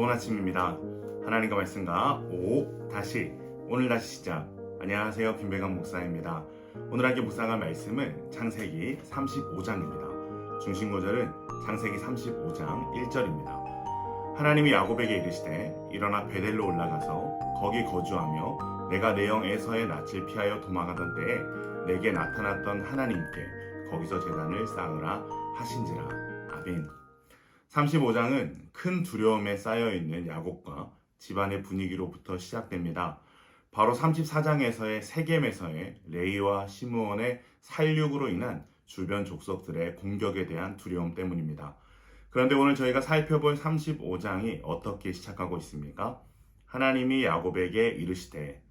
좋은 아침입니다. 하나님과 말씀과 오 다시 오늘 다시 시작. 안녕하세요 김배강 목사입니다. 오늘 함께 묵상할 말씀은 창세기 35장입니다. 중심 구절은 창세기 35장 1절입니다. 하나님이 야곱에게 이르시되 일어나 베델로 올라가서 거기 거주하며 내가 내 영 에서의 낯을 피하여 도망하던 때에 내게 나타났던 하나님께 거기서 제단을 쌓으라 하신지라. 아멘. 35장은 큰 두려움에 쌓여 있는 야곱과 집안의 분위기로부터 시작됩니다. 바로 34장에서의 세겜에서의 레이와 시므온의 살육으로 인한 주변 족속들의 공격에 대한 두려움 때문입니다. 그런데 오늘 저희가 살펴볼 35장이 어떻게 시작하고 있습니까? 하나님이 야곱에게 이르시되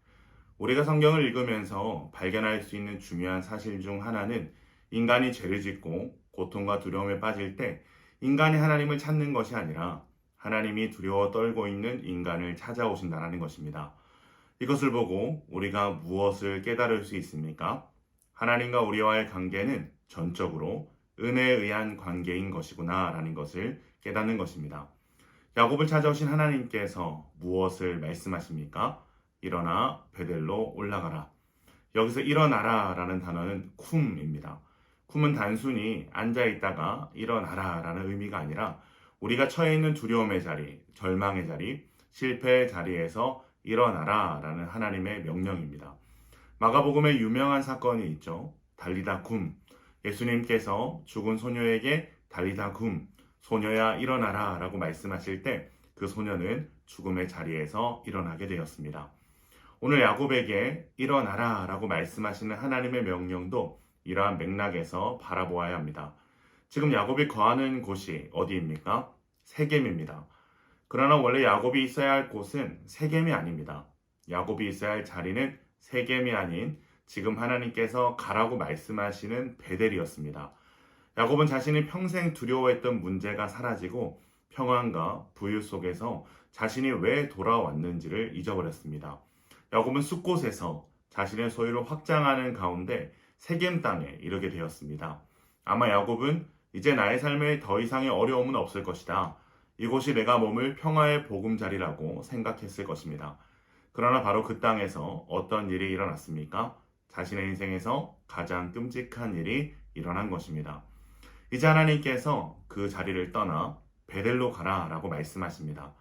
우리가 성경을 읽으면서 발견할 수 있는 중요한 사실 중 하나는 인간이 죄를 짓고 고통과 두려움에 빠질 때 인간이 하나님을 찾는 것이 아니라 하나님이 두려워 떨고 있는 인간을 찾아오신다는 것입니다. 이것을 보고 우리가 무엇을 깨달을 수 있습니까? 하나님과 우리와의 관계는 전적으로 은혜에 의한 관계인 것이구나 라는 것을 깨닫는 것입니다. 야곱을 찾아오신 하나님께서 무엇을 말씀하십니까? 일어나 베델로 올라가라. 여기서 일어나라 라는 단어는 쿰입니다. 쿰은 단순히 앉아 있다가 일어나라 라는 의미가 아니라 우리가 처해 있는 두려움의 자리, 절망의 자리, 실패의 자리에서 일어나라 라는 하나님의 명령입니다. 마가복음에 유명한 사건이 있죠. 달리다 쿰. 예수님께서 죽은 소녀에게 달리다 쿰. 소녀야 일어나라 라고 말씀하실 때 그 소녀는 죽음의 자리에서 일어나게 되었습니다. 오늘 야곱에게 일어나라 라고 말씀하시는 하나님의 명령도 이러한 맥락에서 바라보아야 합니다. 지금 야곱이 거하는 곳이 어디입니까? 세겜입니다. 그러나 원래 야곱이 있어야 할 곳은 세겜이 아닙니다. 야곱이 있어야 할 자리는 세겜이 아닌 지금 하나님께서 가라고 말씀하시는 베델이었습니다. 야곱은 자신이 평생 두려워했던 문제가 사라지고 평안과 부유 속에서 자신이 왜 돌아왔는지를 잊어버렸습니다. 야곱은 숲곳에서 자신의 소유를 확장하는 가운데 세겜 땅에 이르게 되었습니다. 아마 야곱은 이제 나의 삶에 더 이상의 어려움은 없을 것이다. 이곳이 내가 머물 평화의 보금자리라고 생각했을 것입니다. 그러나 바로 그 땅에서 어떤 일이 일어났습니까? 자신의 인생에서 가장 끔찍한 일이 일어난 것입니다. 이제 하나님께서 그 자리를 떠나 베델로 가라 라고 말씀하십니다.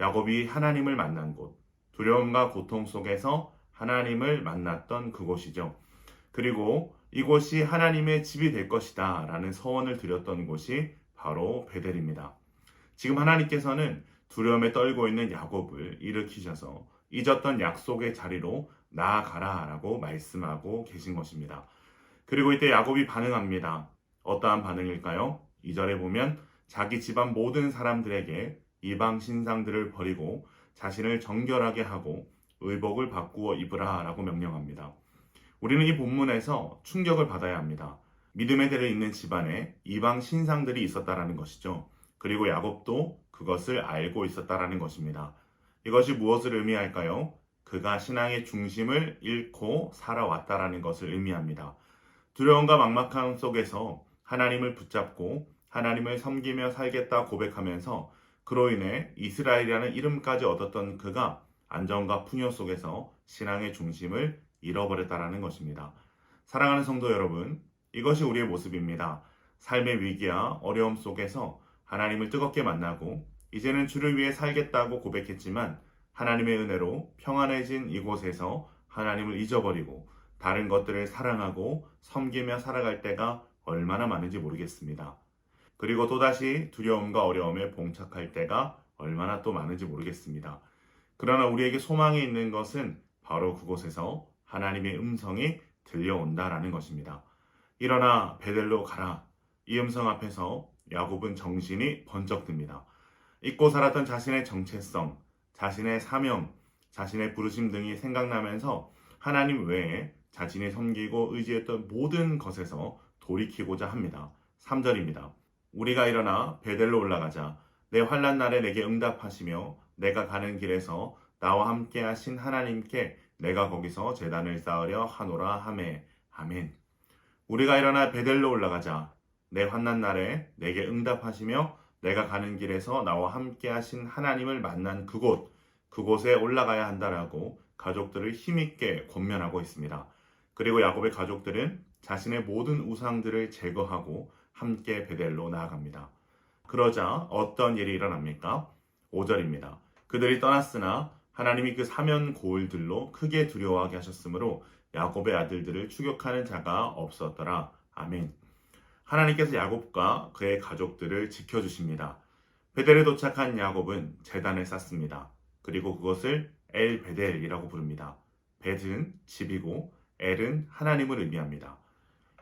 야곱이 하나님을 만난 곳, 두려움과 고통 속에서 하나님을 만났던 그곳이죠. 그리고 이곳이 하나님의 집이 될 것이다 라는 서원을 드렸던 곳이 바로 베델입니다. 지금 하나님께서는 두려움에 떨고 있는 야곱을 일으키셔서 잊었던 약속의 자리로 나아가라 라고 말씀하고 계신 것입니다. 그리고 이때 야곱이 반응합니다. 어떠한 반응일까요? 2절에 보면 자기 집안 모든 사람들에게 이방 신상들을 버리고 자신을 정결하게 하고 의복을 바꾸어 입으라 라고 명령합니다. 우리는 이 본문에서 충격을 받아야 합니다. 믿음의 대를 잇는 집안에 이방 신상들이 있었다라는 것이죠. 그리고 야곱도 그것을 알고 있었다라는 것입니다. 이것이 무엇을 의미할까요? 그가 신앙의 중심을 잃고 살아왔다라는 것을 의미합니다. 두려움과 막막함 속에서 하나님을 붙잡고 하나님을 섬기며 살겠다 고백하면서 그로 인해 이스라엘이라는 이름까지 얻었던 그가 안정과 풍요 속에서 신앙의 중심을 잃어버렸다라는 것입니다. 사랑하는 성도 여러분, 이것이 우리의 모습입니다. 삶의 위기와 어려움 속에서 하나님을 뜨겁게 만나고 이제는 주를 위해 살겠다고 고백했지만 하나님의 은혜로 평안해진 이곳에서 하나님을 잊어버리고 다른 것들을 사랑하고 섬기며 살아갈 때가 얼마나 많은지 모르겠습니다. 그리고 또다시 두려움과 어려움에 봉착할 때가 얼마나 또 많은지 모르겠습니다. 그러나 우리에게 소망이 있는 것은 바로 그곳에서 하나님의 음성이 들려온다라는 것입니다. 일어나 베델로 가라. 이 음성 앞에서 야곱은 정신이 번쩍 듭니다. 잊고 살았던 자신의 정체성, 자신의 사명, 자신의 부르심 등이 생각나면서 하나님 외에 자신이 섬기고 의지했던 모든 것에서 돌이키고자 합니다. 3절입니다. 우리가 일어나 베델로 올라가자. 내 환란 날에 내게 응답하시며 내가 가는 길에서 나와 함께 하신 하나님께 내가 거기서 재단을 쌓으려 하노라 하메. 아멘. 우리가 일어나 베델로 올라가자. 내 환난 날에 내게 응답하시며 내가 가는 길에서 나와 함께 하신 하나님을 만난 그곳, 그곳에 올라가야 한다라고 가족들을 힘있게 권면하고 있습니다. 그리고 야곱의 가족들은 자신의 모든 우상들을 제거하고 함께 베델로 나아갑니다. 그러자 어떤 일이 일어납니까? 5절입니다. 그들이 떠났으나 하나님이 그 사면 고을들로 크게 두려워하게 하셨으므로 야곱의 아들들을 추격하는 자가 없었더라. 아멘. 하나님께서 야곱과 그의 가족들을 지켜주십니다. 베델에 도착한 야곱은 재단을 쌓습니다. 그리고 그것을 엘 베델이라고 부릅니다. 벳은 집이고 엘은 하나님을 의미합니다.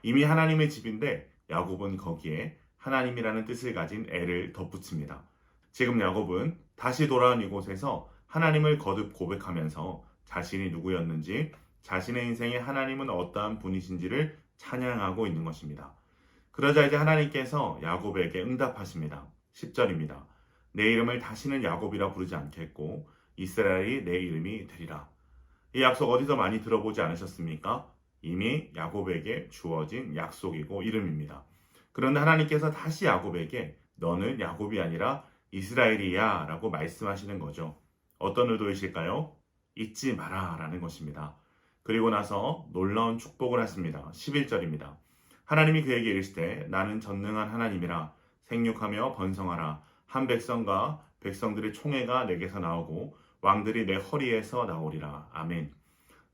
이미 하나님의 집인데 야곱은 거기에 하나님이라는 뜻을 가진 엘을 덧붙입니다. 지금 야곱은 다시 돌아온 이곳에서 하나님을 거듭 고백하면서 자신이 누구였는지 자신의 인생에 하나님은 어떠한 분이신지를 찬양하고 있는 것입니다. 그러자 이제 하나님께서 야곱에게 응답하십니다. 10절입니다. 내 이름을 다시는 야곱이라 부르지 않겠고 이스라엘이 내 이름이 되리라. 이 약속 어디서 많이 들어보지 않으셨습니까? 이미 야곱에게 주어진 약속이고 이름입니다. 그런데 하나님께서 다시 야곱에게 너는 야곱이 아니라 이스라엘이야 라고 말씀하시는 거죠. 어떤 의도이실까요? 잊지 마라 라는 것입니다. 그리고 나서 놀라운 축복을 하십니다. 11절입니다. 하나님이 그에게 이르시되 나는 전능한 하나님이라 생육하며 번성하라 한 백성과 백성들의 총회가 내게서 나오고 왕들이 내 허리에서 나오리라. 아멘.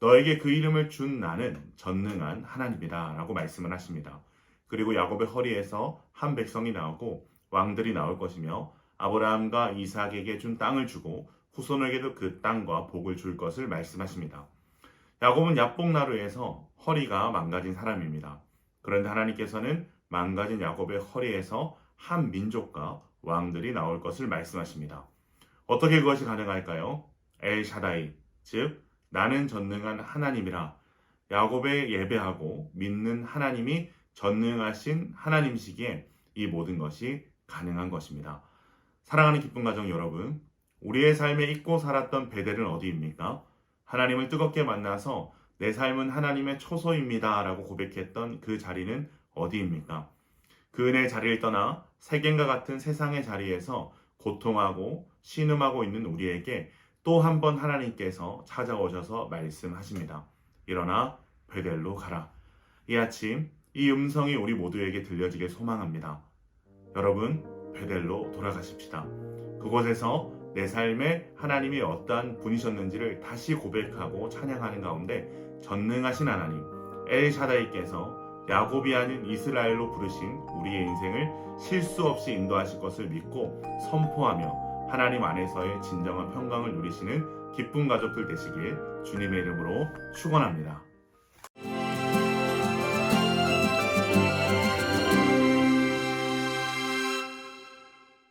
너에게 그 이름을 준 나는 전능한 하나님이다 라고 말씀을 하십니다. 그리고 야곱의 허리에서 한 백성이 나오고 왕들이 나올 것이며 아브라함과 이삭에게 준 땅을 주고 후손에게도 그 땅과 복을 줄 것을 말씀하십니다. 야곱은 야복나루에서 허리가 망가진 사람입니다. 그런데 하나님께서는 망가진 야곱의 허리에서 한 민족과 왕들이 나올 것을 말씀하십니다. 어떻게 그것이 가능할까요? 엘 샤다이, 즉 나는 전능한 하나님이라 야곱의 예배하고 믿는 하나님이 전능하신 하나님시기에 이 모든 것이 가능한 것입니다. 사랑하는 기쁜 가정 여러분, 우리의 삶에 잊고 살았던 베델은 어디입니까? 하나님을 뜨겁게 만나서 내 삶은 하나님의 초소입니다. 라고 고백했던 그 자리는 어디입니까? 그 은혜의 자리를 떠나 세겜과 같은 세상의 자리에서 고통하고 신음하고 있는 우리에게 또 한 번 하나님께서 찾아오셔서 말씀하십니다. 일어나 베델로 가라. 이 아침 이 음성이 우리 모두에게 들려지길 소망합니다. 여러분, 베델로 돌아가십시다. 그곳에서 내 삶에 하나님이 어떠한 분이셨는지를 다시 고백하고 찬양하는 가운데 전능하신 하나님 엘샤다이께서 야곱이 아닌 이스라엘로 부르신 우리의 인생을 실수 없이 인도하실 것을 믿고 선포하며 하나님 안에서의 진정한 평강을 누리시는 기쁜 가족들 되시길 주님의 이름으로 축원합니다.